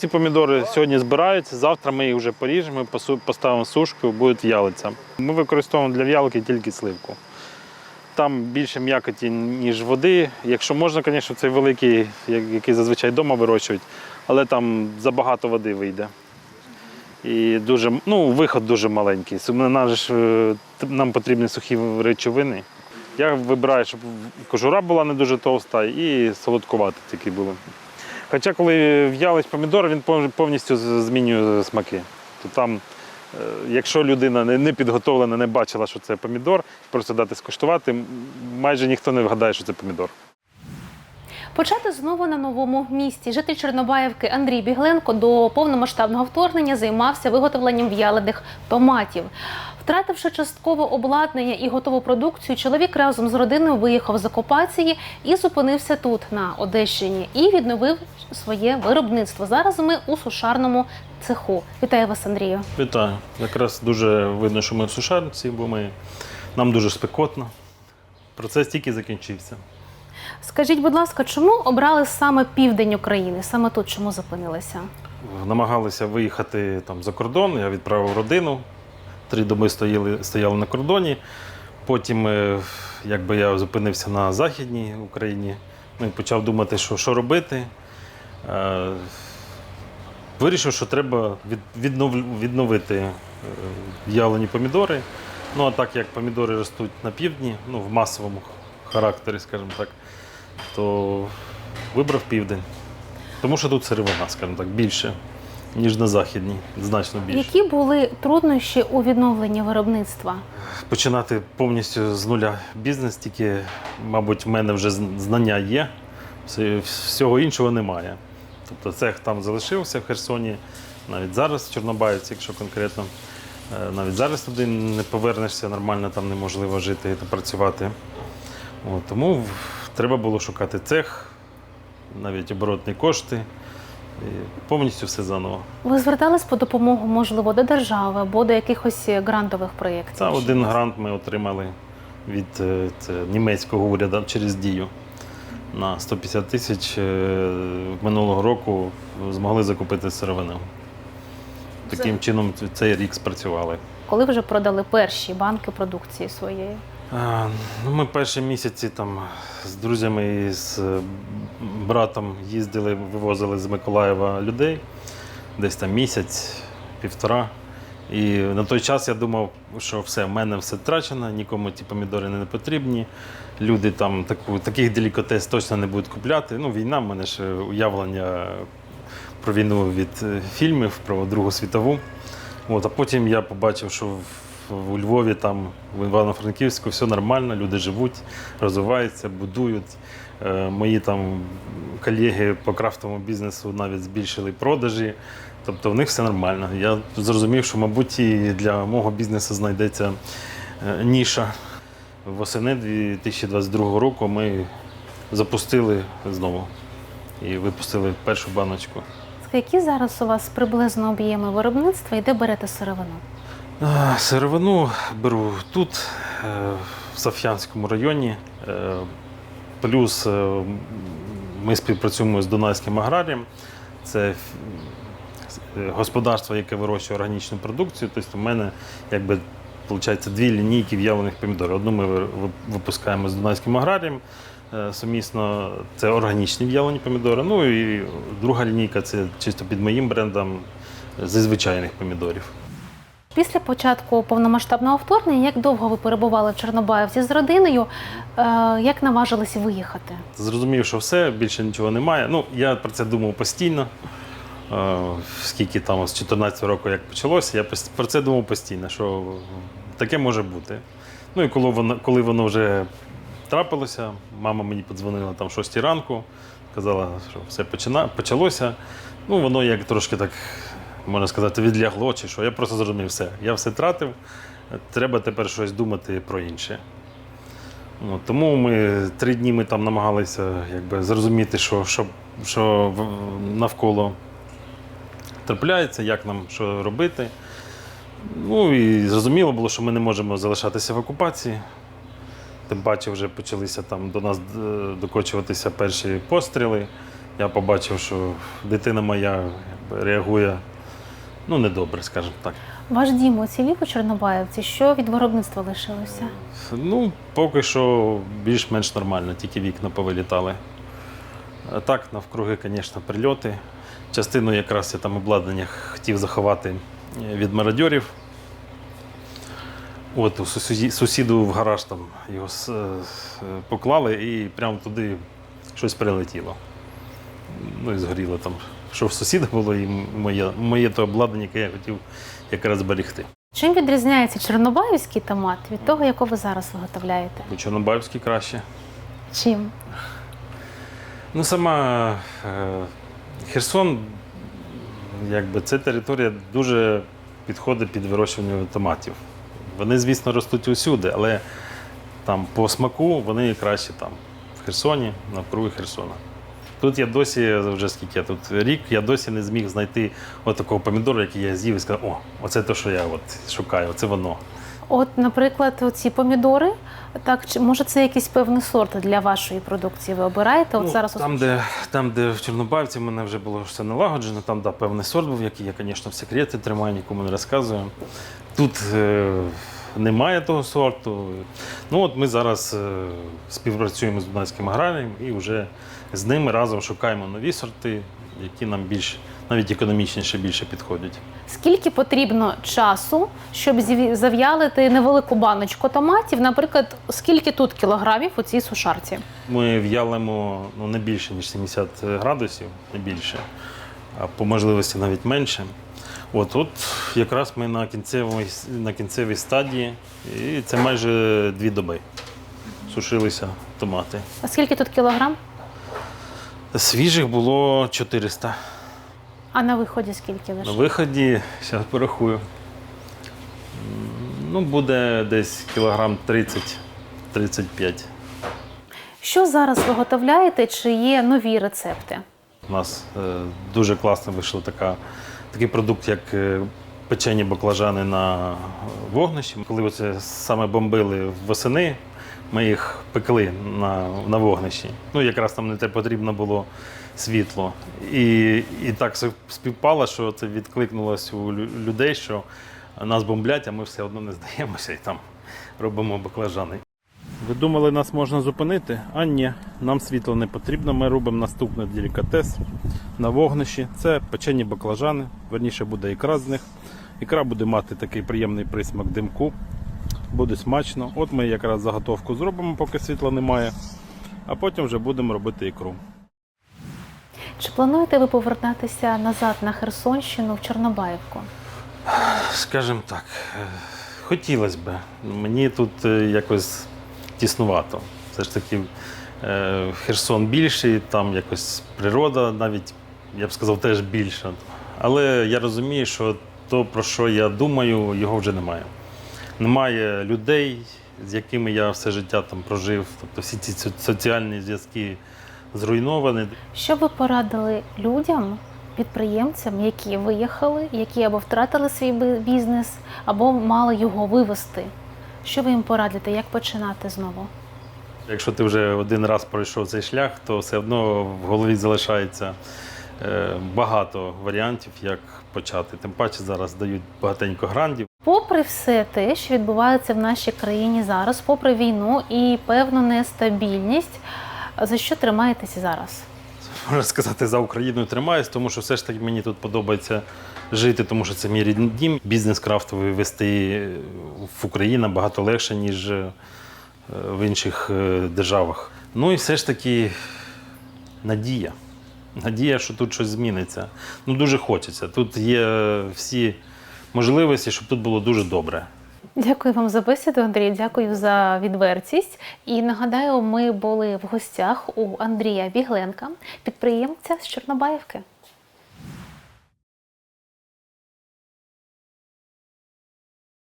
Ці помідори сьогодні збираються, завтра ми їх вже поріжемо, поставимо сушку, будуть в'ялитися. Ми використовуємо для в'ялки тільки сливку. Там більше м'якоті, ніж води. Якщо можна, звісно, цей великий, який зазвичай вдома вирощують, але там забагато води вийде. І дуже, ну, виход дуже маленький. Нам, ж, е, нам потрібні сухі речовини. Я вибираю, щоб кожура була не дуже товста і солодкувата тільки було. Хоча, коли в'ялись помідор, він пов- повністю змінює смаки. То там, е, якщо людина не підготовлена, не бачила, що це помідор, просто дати скуштувати, майже ніхто не вгадає, що це помідор. Почати знову на новому місці. Житель Чорнобаївки Андрій Бігленко до повномасштабного вторгнення займався виготовленням в'ялених томатів. Втративши частково обладнання і готову продукцію, чоловік разом з родиною виїхав з окупації і зупинився тут, на Одещині, і відновив своє виробництво. Зараз ми у сушарному цеху. Вітаю вас, Андрію. Вітаю. Якраз дуже видно, що ми в сушарниці, бо ми, нам дуже спекотно. Процес тільки закінчився. Скажіть, будь ласка, чому обрали саме південь України? Саме тут чому зупинилися? Намагалися виїхати там за кордон, я відправив родину. Три доби стояли, стояли на кордоні. Потім е, якби я зупинився на Західній Україні, ну, і почав думати, що, що робити. Е, Вирішив, що треба віднов, відновити е, в'ялені помідори. Ну, а так як помідори ростуть на півдні, ну, в масовому характері, скажімо так, то вибрав південь. Тому що тут сировина, скажімо так, більше, ніж на західній, значно більше. Які були труднощі у відновленні виробництва? Починати повністю з нуля бізнес, тільки, мабуть, в мене вже знання є, всього іншого немає. Тобто цех там залишився в Херсоні, навіть зараз в Чорнобаївці, якщо конкретно. Е, Навіть зараз туди не повернешся, нормально там неможливо жити та працювати. От, тому треба було шукати цех, навіть оборотні кошти. Повністю все заново. Ви звертались по допомогу, можливо, до держави або до якихось грантових проєктів? Та один грант ми отримали від е, це, німецького уряду через дію на 150 тисяч е, минулого року змогли закупити сировину. Таким чином цей рік спрацювали. Коли вже продали перші банки продукції своєї? Ну, ми перші місяці там з друзями і з е, братом їздили, вивозили з Миколаєва людей, десь там місяць, півтора. І на той час я думав, що все, в мене все втрачено, нікому ті помідори не потрібні. Люди там таку, таких делікатес точно не будуть купляти. Ну, війна, в мене ж уявлення про війну від е, фільмів про Другу світову. От, а потім я побачив, що у Львові, там, в Івано-Франківську все нормально, люди живуть, розвиваються, будують. Е, мої там колеги по крафтовому бізнесу навіть збільшили продажі. Тобто в них все нормально. Я зрозумів, що, мабуть, і для мого бізнесу знайдеться е, ніша. Восени 2022 року ми запустили знову і випустили першу баночку. Які зараз у вас приблизно об'єми виробництва і де берете сировину? Сировину беру тут, е, в Саф'янському районі. Е, Плюс е, ми співпрацюємо з Дунайським аграрієм. Це господарство, яке вирощує органічну продукцію. Тобто у мене якби виходить дві лінійки в'ялених помідорів. Одну ми ви- ви- випускаємо з Дунайським аграрієм. Сумісно це органічні в'ялені помідори. Ну і друга лінійка це чисто під моїм брендом зі звичайних помідорів. Після початку повномасштабного вторгнення, як довго ви перебували в Чорнобаївці з родиною? Е, як наважились виїхати? Зрозумів, що все, більше нічого немає. Ну, я про це думав постійно. Е, Скільки там з 14 року як почалося, я про це думав постійно, що таке може бути. Ну і коли воно, коли воно вже трапилося, мама мені подзвонила там о 6 ранку, казала, що все почина, почалося. Ну, воно як трошки так, можна сказати, відлягло чи що. Я просто зрозумів все. Я все тратив, треба тепер щось думати про інше. Ну, тому ми три дні ми там намагалися якби, зрозуміти, що, що, що навколо трапляється, як нам що робити. Ну і зрозуміло було, що ми не можемо залишатися в окупації. Тим паче вже почалися там до нас е, докочуватися перші постріли. я побачив, що дитина моя реагує ну, недобре, скажімо так. Ваш дім уцілів у Чорнобаївці. Що від виробництва лишилося? Ну, поки що більш-менш нормально, тільки вікна повилітали. А так, навкруги, звісно, прильоти. Частину якраз я там обладнання хотів заховати е, від мародьорів. От у сусіду в гараж там його е, поклали і прямо туди щось прилетіло. Ну і згоріло там. Що в сусіда було, і моє, моє то обладнання, яке я хотів якраз зберегти. Чим відрізняється чорнобаївський томат від того, якого ви зараз виготовляєте? У Чорнобаївській краще. Чим? Ну, сама е, Херсон, якби це територія дуже підходить під вирощування томатів. Вони, звісно, ростуть усюди, але там по смаку вони краще там, в Херсоні, навкруги Херсона. Тут я досі, вже скільки я тут рік, я досі не зміг знайти от такого помідору, який я з'їв і сказав, о, оце те, що я от шукаю, оце воно. От, наприклад, ці помідори, так чи може це якийсь певний сорт для вашої продукції? Ви обираєте? От Ну, зараз там, де, там, де в Чорнобавці в мене вже було все налагоджено, там да, певний сорт був, який я, звісно, в секреті тримаю, нікому не розказую. Тут е, немає того сорту. Ну от ми зараз е, співпрацюємо з Дунайським аграрієм і вже з ними разом шукаємо нові сорти, які нам більш навіть економічніше більше підходять. Скільки потрібно часу, щоб зав'ялити невелику баночку томатів? Наприклад, скільки тут кілограмів у цій сушарці? Ми в'ялимо ну, не більше, ніж 70 градусів, не більше, а по можливості навіть менше. От, от якраз ми на кінцевій, на кінцевій стадії, і це майже дві доби сушилися томати. А скільки тут кілограм? Свіжих було 400. А на виході скільки На виході, зараз порахую. Ну, буде десь кілограм 30-35. Що зараз виготовляєте? Чи є нові рецепти? У нас е, дуже класно вийшов така, такий продукт, як е, печені баклажани на вогнищі. Коли це саме бомбили восени, ми їх пекли на, на вогнищі. Ну, якраз там не те потрібно було світло. І, і так все співпало, що це відкликнулося у людей, що нас бомблять, а ми все одно не здаємося і там робимо баклажани. Ви думали, нас можна зупинити? А ні, нам світло не потрібно. Ми робимо наступний делікатес на вогнищі. Це печені баклажани, верніше буде ікра з них. Ікра буде мати такий приємний присмак димку. Буде смачно. От ми якраз заготовку зробимо, поки світла немає, а потім вже будемо робити ікру. Чи плануєте ви повертатися назад на Херсонщину в Чорнобаївку? Скажімо так, е, хотілося б. Мені тут е, якось тіснувато. Все ж таки, е, Херсон більший, там якось природа навіть, я б сказав, теж більша. Але я розумію, що то, про що я думаю, його вже немає. Немає людей, з якими я все життя там прожив. Тобто всі ці соціальні зв'язки зруйновані. Що ви порадили людям, підприємцям, які виїхали, які або втратили свій бізнес, або мали його вивести? Що ви їм порадите? Як починати знову? Якщо ти вже один раз пройшов цей шлях, то все одно в голові залишається е, багато варіантів, як почати. Тим паче зараз дають багатенько грантів. Попри все те, що відбувається в нашій країні зараз, попри війну і певну нестабільність, за що тримаєтеся зараз? Можна сказати, за Україною тримаюсь, тому що все ж таки мені тут подобається жити, тому що це мій рідний дім. Бізнес крафтовий вести в Україну багато легше, ніж е, в інших е, державах. Ну і все ж таки надія. Надія, що тут щось зміниться. Ну, дуже хочеться. Тут є всі можливості, щоб тут було дуже добре. Дякую вам за бесіду, Андрій. Дякую за відвертість. І нагадаю, ми були в гостях у Андрія Бігленка, підприємця з Чорнобаївки.